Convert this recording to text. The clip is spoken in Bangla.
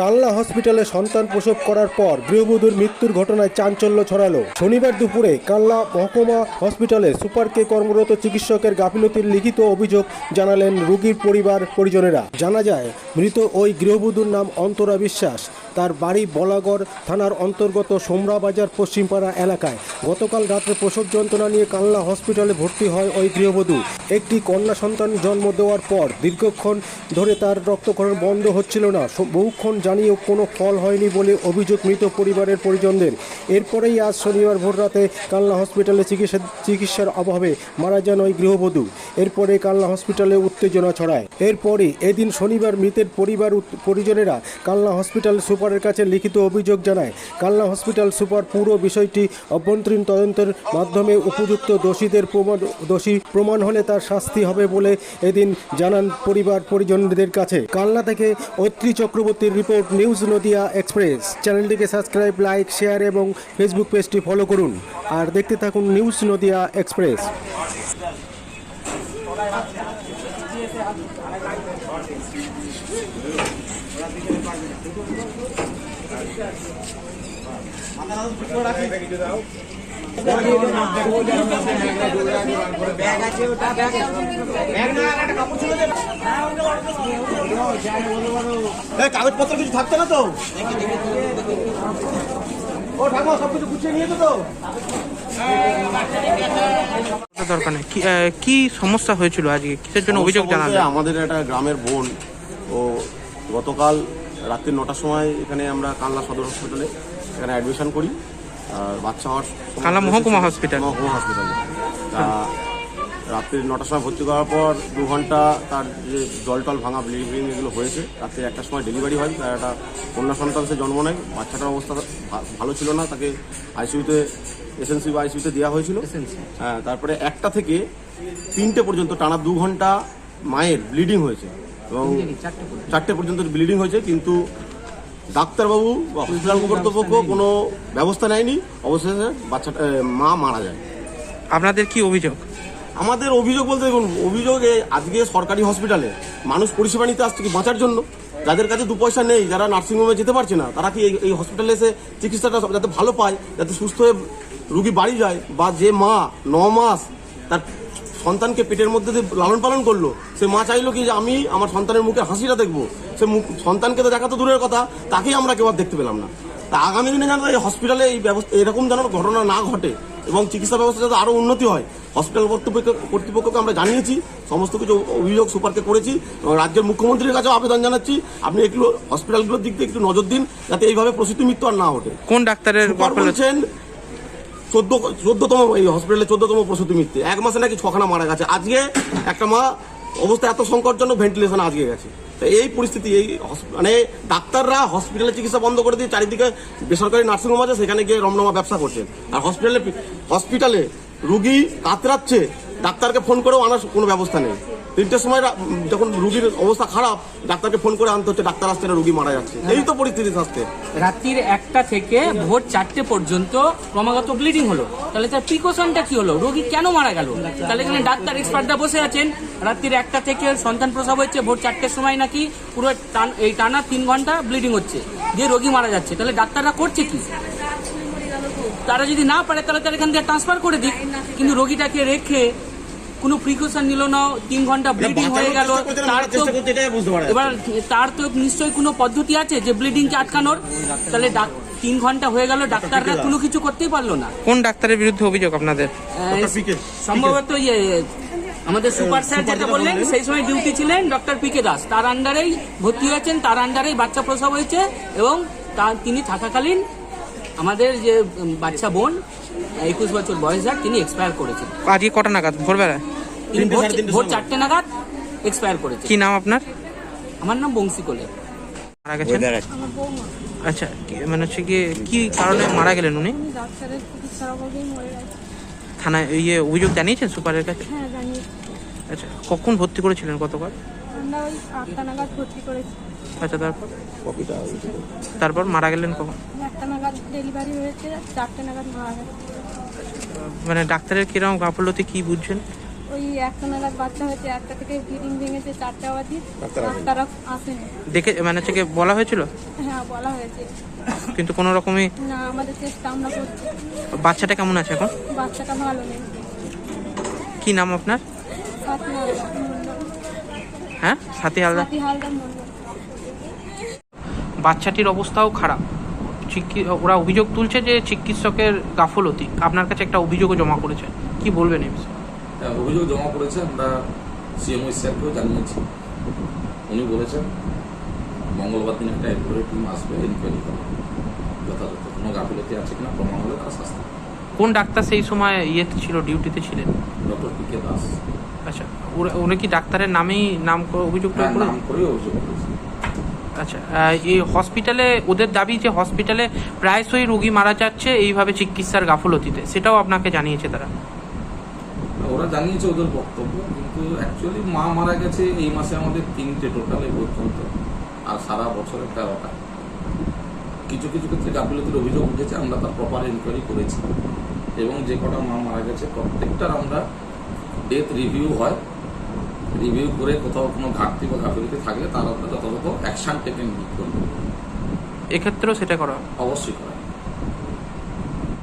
কালনা হসপিটালে সন্তান প্রসব করার পর গৃহবধূর মৃত্যুর ঘটনায় চাঞ্চল্য ছড়ালো। শনিবার দুপুরে কাল্লা মহকুমা হসপিটালে সুপারকে কর্মরত চিকিৎসকের গাফিলতির লিখিত অভিযোগ জানালেন রোগীর পরিবার পরিজনেরা জানা যায়, মৃত ওই গৃহবধূর নাম অন্তরা বিশ্বাস। তার বাড়ি বলাগড় থানার অন্তর্গত সোমরাবাজার পশ্চিমপাড়া এলাকায়। গতকাল রাত্রে প্রসব যন্ত্রণা নিয়ে কালনা হসপিটালে ভর্তি হয় ওই গৃহবধূ। একটি কন্যা সন্তান জন্ম দেওয়ার পর দীর্ঘক্ষণ ধরে তার রক্তক্ষরণ বন্ধ হচ্ছিল না। বহুক্ষণ জানিয়েও কোনো ফল হয়নি বলে অভিযোগ মৃত পরিবারের পরিজনদের। এরপরেই আজ শনিবার ভোররাতে কালনা হসপিটালে চিকিৎসা, চিকিৎসার অভাবে মারা যান ওই গৃহবধূ। এরপরে কালনা হসপিটালে উত্তেজনা ছড়ায়। এরপরে এদিন শনিবার মৃতের পরিবার পরিজনেরা কালনা হসপিটাল সুপারের কাছে লিখিত অভিযোগ জানায়, কালনা হসপিটাল সুপার পুরো বিষয়টি অভ্যন্তরীণ তদন্তের মাধ্যমে উপযুক্ত দোষীদের প্রমাণ, দোষী প্রমাণ হলে তার শাস্তি হবে বলে এদিন জানান পরিবার পরিজনদের কাছে। কালনা থেকে ঐত্রী চক্রবর্তীর রিপোর্ট, নিউজ নদিয়া এক্সপ্রেস। চ্যানেলটিকে সাবস্ক্রাইব, লাইক, শেয়ার এবং ফেসবুক পেজটি ফলো করুন। আর দেখতে থাকুন নিউজ নদিয়া এক্সপ্রেস। কাগজপত্র কিছু থাকতো না তো? ও ঠাকুমা সব কিছু গুছিয়ে নিয়েছো তো? দরকার নেই। কি- সমস্যা হয়েছিল আজকে? কিসের জন্য অভিযোগ জানালেন? আমাদের একটা গ্রামের বোন ও গতকাল রাত্রি নটার সময় এখানে আমরা কালনা সদর হসপিটালে এখানে অ্যাডমিশন করি। আর বাচ্চা হওয়ার মহকুমা হসপিটাল। মহকুমা হসপিটালে তা রাত্রি নটার সময় ভর্তি করার পর দু ঘণ্টা তার যে জল টল ভাঙা ব্লিডিং ব্লিডিং এগুলো হয়েছে। রাত্রি একটার সময় ডেলিভারি হয় তার একটা কন্যা সন্তান সে জন্ম নেয়। বাচ্চাটার অবস্থা ভা- ভালো ছিল না তাকে আইসিইউতে এসএনসি বা আইসিইউতে দেওয়া হয়েছিল। হ্যাঁ তারপরে একটা থেকে তিনটে পর্যন্ত টানা দু ঘণ্টা মায়ের ব্লিডিং হয়েছে। এবং চারটে পর্যন্ত। ব্লিডিং হয়েছে কিন্তু ডাক্তারবাবু বা হসপিটাল কর্তৃপক্ষ কোনো ব্যবস্থা নেয়নি। অবশেষে বাচ্চাটা মা মারা যায়। আপনাদের কি অভিযোগ? আমাদের অভিযোগ বলতে দেখুন অভিযোগে আজকে সরকারি হসপিটালে মানুষ পরিষেবা নিতে আসছে কি বাঁচার জন্য? যাদের কাছে দু পয়সা নেই যারা নার্সিংহোমে যেতে পারছে না তারা কি এই- এই হসপিটালে এসে চিকিৎসাটা যাতে ভালো পায় যাতে সুস্থ হয়ে রুগী বাড়ি যায় বা যে মা ন মাস তার সন্তানকে পেটের মধ্যে দিয়ে লালন পালন করল সে মা চাইলো কি যে আমি আমার সন্তানের মুখে হাসিটা দেখব। সে মুখ সন্তানকে তো দেখা তো দূরের কথা তাকেই আমরা কেউ আর দেখতে পেলাম না। তা আগামী দিনে যেন এই হসপিটালে এই ব্যবস্থা এরকম যেন ঘটনা না ঘটে এবং চিকিৎসা ব্যবস্থা যাতে আরও উন্নতি হয় হসপিটাল কর্তৃপক্ষ কর্তৃপক্ষকে আমরা জানিয়েছি সমস্ত কিছু অভিযোগ সুপারকে করেছি এবং রাজ্যের মুখ্যমন্ত্রীর কাছেও আবেদন জানাচ্ছি আপনি একটু হসপিটালগুলোর দিক দিয়ে একটু নজর দিন যাতে এইভাবে প্রসূতি মৃত্যু আর না ওঠে কোন ডাক্তারের বলছেন চোদ্দ চোদ্দতম এই হসপিটালে চোদ্দতম প্রসূতি মৃত্যু। এক মাসে নাকি ছখানা মারা গেছে। আজকে একটা মা অবস্থা এত সংকটজনক ভেন্টিলেশন আজকে গেছে। তো এই পরিস্থিতি, এই মানে ডাক্তাররা হসপিটালে চিকিৎসা বন্ধ করে দিয়ে চারিদিকে বেসরকারি নার্সিংহোম আছে, সেখানে গিয়ে রমরমা ব্যবসা করছেন আর হসপিটালে হসপিটালে রুগী কাতরাচ্ছে, ডাক্তারকে ফোন করেও আনার কোনো ব্যবস্থা নেই। তিনটের সময় যখন রুগীর অবস্থা খারাপ ডাক্তারকে ফোন করে আনতে হচ্ছে ডাক্তার আসছে না রুগী মারা যাচ্ছে। এই তো পরিস্থিতি স্বাস্থ্যের রাত্রির একটা থেকে ভোর চারটে পর্যন্ত ক্রমাগত ব্লিডিং হলো। তাহলে তার প্রিকশনটা কি হলো? রোগী কেন মারা গেল? তাহলে এখানে ডাক্তার এক্সপার্টরা বসে আছেন। রাত্রির একটা থেকে সন্তান প্রসব হচ্ছে ভোর চারটের সময় নাকি পুরো এই টানা তিন ঘণ্টা ব্লিডিং হচ্ছে দিয়ে রোগী মারা যাচ্ছে। তাহলে ডাক্তাররা করছে কি? তারা যদি না পারে তাহলে তারা এখান থেকে ট্রান্সফার করে দিক। কিন্তু রোগীটাকে রেখে কোনো প্রিকশন নিল না তিন ঘণ্টা ব্লিডিং হয়ে গেল। তার তো এবার তার তো নিশ্চয়ই কোনো পদ্ধতি আছে যে ব্লিডিং কে আটকানোর? তাহলে ডাক- তিন ঘণ্টা হয়ে গেল ডাক্তাররা কোনো কিছু করতেই পারল না। কোন ডাক্তারের বিরুদ্ধে অভিযোগ আপনাদের? সম্ভবত ইয়ে আমাদের সুপার স্যার যেটা বললেন সেই সময় ডিউটি ছিলেন ডক্টর পি কে দাস। তার আন্ডারেই ভর্তি হয়েছেন তার আন্ডারেই বাচ্চা প্রসব হয়েছে এবং তার তিনি থাকাকালীন আমাদের যে বাচ্চা বোন একুশ বছর বয়স যার তিনি এক্সপায়ার করেছেন। আজকে কটা নাগাদ? ভোরবেলায়? তিনি ভোর- ভোর চারটে নাগাদ এক্সপায়ার করেছেন। কি নাম আপনার? আমার নাম বংশী কোলে। মারা গেছেন? আচ্ছা কি- মানে হচ্ছে কি কি কারণে মারা গেলেন উনি? থানায় ইয়ে অভিযোগ জানিয়েছেন সুপারের কাছে? হ্যাঁ আচ্ছা কখন ভর্তি করেছিলেন গতকাল? আমরা ওই আটটা নাগাদ ভর্তি করেছি। আচ্ছা তারপর? তারপর মারা গেলেন কখন? একটা নাগাদ ডেলিভারি হয়েছে চারটে নাগাদ মারা গেছে মানে ডাক্তারের কীরকম গাফলতি কি বুঝছেন? ওই একটা নাগাদ বাচ্চা হয়েছে একটা থেকে ব্লিডিং ভেঙেছে চারটে অবধি। ডাক্তাররা আসেনি? দেখে মানে হচ্ছে কি বলা হয়েছিল? হ্যাঁ বলা হয়েছে। কিন্তু কোনো রকমই না আমাদের চেষ্টা আমরা করছি। বাচ্চাটা কেমন আছে এখন? বাচ্চাটা ভালো নেই। কি নাম আপনার? মন্ডল হ্যাঁ? সাথী হালদার বাচ্চাটির অবস্থাও খারাপ। ওরা অভিযোগ তুলছে যে চিকিৎসকের গাফলতি। আপনার কাছে একটা অভিযোগও জমা করেছে কি বলবেন এই বিষয়ে? হ্যাঁ, অভিযোগ জমা করেছে আমরা সিএমও স্যারকেও জানিয়েছি। উনি বলেছেন মঙ্গলবার দিন একটা এনকোয়ারি টিম আসবে এনকোয়ারি করবে যথাযথ কোনো গাফিলতি আছে কিনা প্রমাণ হলে তারা শাস্তি কোন ডাক্তার সেই সময় ইয়েতে ছিল ডিউটিতে ছিলেন? Doctor P K Das. আচ্ছা উনি কি ডাক্তারের নামেই নাম অভিযোগ হ্যাঁ, আচ্ছা এই হসপিটালে ওদের দাবি যে হসপিটালে প্রায়শই রোগী মারা যাচ্ছে এইভাবে চিকিৎসার গাফলতিতে। সেটাও আপনাকে জানিয়েছে তারা? ওরা জানিয়েছে ওদের বক্তব্য কিন্তু অ্যাকচুয়ালি মা মারা গেছে এই মাসে আমাদের তিনটে টোটাল এই পর্যন্ত আর সারা বছরে তেরোটা। কিছু কিছু ক্ষেত্রে গাফিলতির অভিযোগ উঠেছে আমরা তার প্রপার এনকোয়ারি করেছি। এবং যে কটা মা মারা গেছে প্রত্যেকটার আমরা ডেথ রিভিউ হয়। রিভিউ করে কোথাও কোনো ঘাটতি বা গাফিলতি থাকলে তার আমরা যথাযথ অ্যাকশান টেকেন করব। এক্ষেত্রেও সেটা করা। অবশ্যই করা।